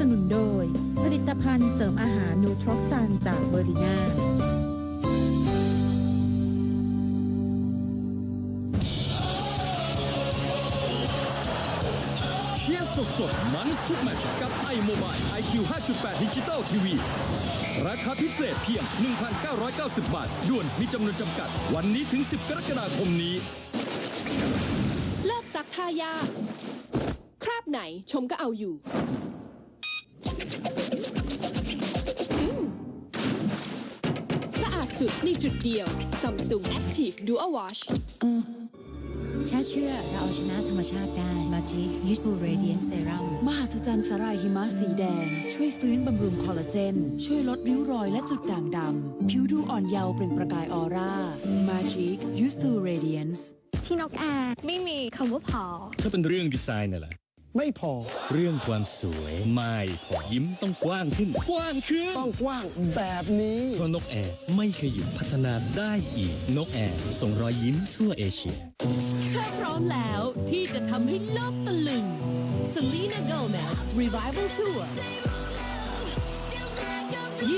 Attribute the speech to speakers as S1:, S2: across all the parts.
S1: สนุนโดย ผลิตภัณฑ์เสริมอาหารนูทรอกซันจากเบอริน่า
S2: เชียร์สดๆมันทุกแมตช์กับ iMobile IQ 5.8 ดิจิตอลทีวีราคาพิเศษเพียง 1,990 บาท ด่วนมีจำนวนจำกัด วันนี้ถึง 10 กรกฎาคมนี้
S3: เลิกซักผ้ายากคราบไหนชมก็เอาอยู่ สะอาดสุดในจุดเดียว Samsung Active Dual Wash
S4: ชาเชื่อเราเอาชนะธรรมชาติได้ มาจิกยูทูเรเดียนเซรั่ม
S5: มหัศจรรย์สาหร่ายหิมะสีแดง ช่วยฟื้นบำรุงคอลลาเจน ช่วยลดริ้วรอยและจุดด่างดำ ผิวดูอ่อนเยาว์เปล่งประกายออร่า Magic Youthful Radiance
S6: ที่นกแอร์ไม่มีคำว่าพอ
S2: ถ้าเป็นเรื่องดีไซน์น่ะล่ะ
S7: ไม่พอ
S2: เรื่องความสวยไม่พอยิ้มต้องกว้างขึ้น กว้างขึ้น
S7: ต้องกว้างแบบนี้
S2: เพราะนกแอร์ไม่เคยหยุดพัฒนาได้อีก นกแอร์ส่งรอยยิ้มทั่วเอเชีย
S5: เธอพร้อมแล้วที่จะทำให้โลกตะลึง Selena Gomez Revival Tour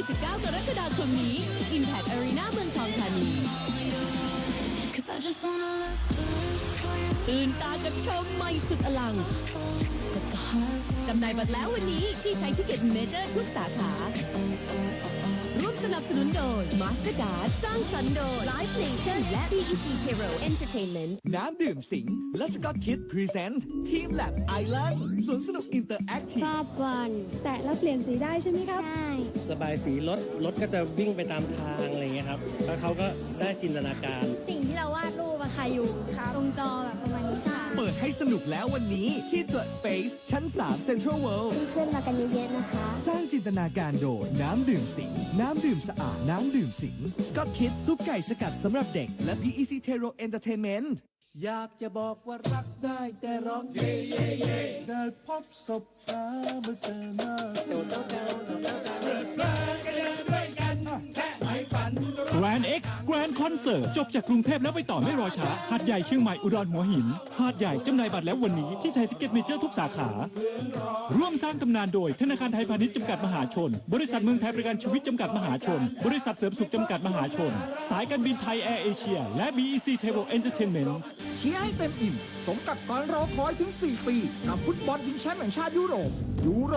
S5: 29 กรกฎาคมนี้ Impact Arena เมืองทองธานีตื่นตา กับโชว์ใหม่สุดอลัง จำหน่ายบัตรแล้ววันนี้ที่ใช้ทิเก็ตเมเจอร์ทุกสาขา ร่วมสนับสนุนโดย Mastercard สร้างสรรค์โดย Live Nation และ BEC Tero Entertainment
S8: น้ำดื่มสิงห์และสกอตคิดพรีเซนต์ทีมแลบไอแลนด์สวนสนุกอินเตอร์แอคทีฟ
S6: ชอบวัน
S9: แต่แล้วเปลี่ยนสีได้ใช่ไหมครับ
S6: ใช่
S10: ระบายสีรถรถก็จะวิ่งไปตามทางอะไรเงี้ยครับแล้วเขาก็ได้จินตนาการ
S6: สิ่งที่เราวาดรูปอะค่ะอยู่ตรงจอแบบประมาณนี้ค่ะ
S8: เปิดให้สนุกแล้ววันนี้ที่ The Space ชั้น 3 Central World
S6: เพื่อนๆมากันเยอะๆนะคะ
S8: สร้างจินตนาการโดยน้ำดื่มสิงห์น้ำดื่มสะอาด น้ำดื่มสิงสกอตคิดซุปไก่สกัดสำหรับเด็ก และ PEC Tero Entertainment
S10: อยากจะบอกว่ารักได้แต่ร้องเย่เย่เย่ได้พบศพตาเมื่อเจอหน้า
S11: Grand X Grand Concert จบจากกรุงเทพแล้วไปต่อไม่รอช้าหาดใหญ่เชียงใหม่อุดรหัวหินหาดใหญ่จำหน่ายบัตรแล้ววันนี้ที่ไทยทิเก็ตเมเจอร์ทุกสาขา ร่วมสร้างตำนานโดยธนาคารไทยพาณิชย์จำกัดมหาชน บริษัทเมืองไทยประกันชีวิตจำกัดมหาชน บริษัทเสริมสุขจำกัดมหาชน สายการบินไทยแอร์เอเชียและ BEC Travel Entertainment
S8: เชียร์ให้เต็มอิ่ม สมกับการรอคอยถึง 4 ปี กับฟุตบอลชิงแชมป์แห่งชาติยุโรปยูโร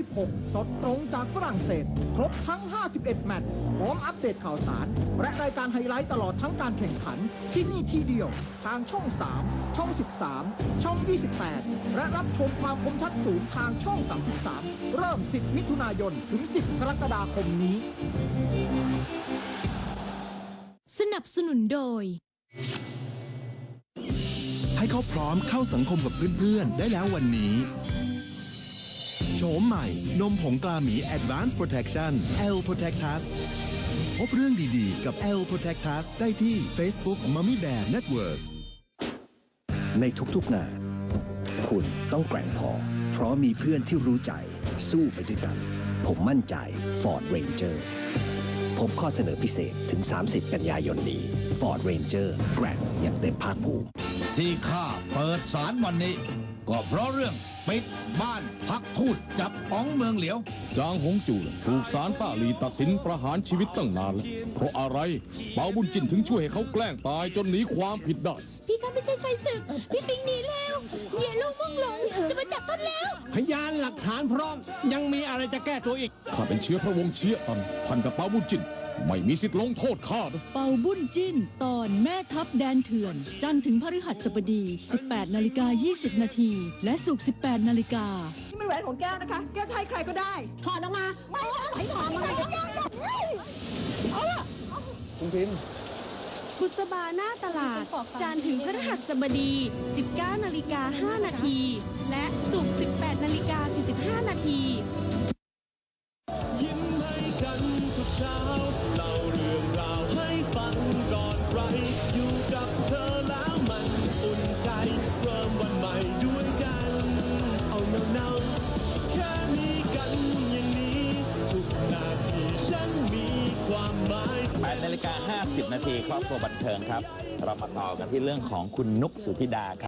S8: 2016 สดตรงจากฝรั่งเศส ครบทั้ง 51 แมตช์พร้อมอัปเดตข่าวสาร และรายการไฮไลท์ตลอดทั้งการแข่งขันที่นี่ที่เดียว ทางช่อง 3 ช่อง 13 ช่อง 28 และรับชมความคมชัดสูงทางช่อง 33 เริ่ม 10 มิถุนายน ถึง 10 กรกฎาคมนี้
S6: สนับสนุนโดย
S12: ให้เขาพร้อมเข้าสังคมกับเพื่อนๆ ได้แล้ววันนี้ โฉมใหม่ นมผงตราหมี Advanced Protection L Protectus พบเรื่องดีๆ กับ L Protectus ได้ที่ Facebook Mummy Bear Network
S13: ในทุกๆงาน คุณต้องแกร่งพอ เพราะมีเพื่อนที่รู้ใจ สู้ไปด้วยกัน ผมมั่นใจ Ford Ranger พบข้อเสนอพิเศษถึง 30 กันยายนนี้ Ford Ranger แกร่งอย่างเต็มภาคภูมิ
S14: ที่ข้าเปิดศาลวันนี้ ก็เพราะเรื่อง ปิดบ้านพักทูตจับอ๋องเมืองเหลียว
S2: จางหงจูถูกศาลต้าหลีตัดสินประหารชีวิตตั้งนานแล้วเพราะอะไรเปาบุญจินถึงช่วยให้เขาแกล้งตายจนหนีความผิดได้
S6: พี่ก็ไม่ใช่ไฟศึก พี่ปิงหนีแล้วเหยียลูกมุ่งหลง จะมาจับท่านแล้ว
S14: พยานหลักฐานพร้อม ยังมีอะไรจะแก้ตัวอีก
S2: ข้าเป็นเชื้อพระวงศ์เชียตันพันกับเปาบุญจิน ไม่มีสิทธิ์ลงโทษข้านะ
S5: เป่าบุญจิ้น ตอนแม่ทัพแดนเถื่อน จันทร์ถึงพฤหัสบดี 18นาฬิกา20 นาที และศุกร์18นาฬิกา
S9: นี่ไม่แหวนของแก้วนะคะ แก้วจะให้ใครก็ได้ ถอดออกมา ไม่ไหวถอดมาเอาล่ะ
S7: คุณพิมพ์
S6: บุษบาหน้าตลาดจันทร์ถึงพฤหัสบดี 19นาฬิกา5นาที และศุกร์18นาฬิกา45นาที
S15: 8นาฬิกา50 นาทีครอบครัวบันเทิงครับ เรามาต่อกันที่เรื่องของคุณนุกสุธิดาครับ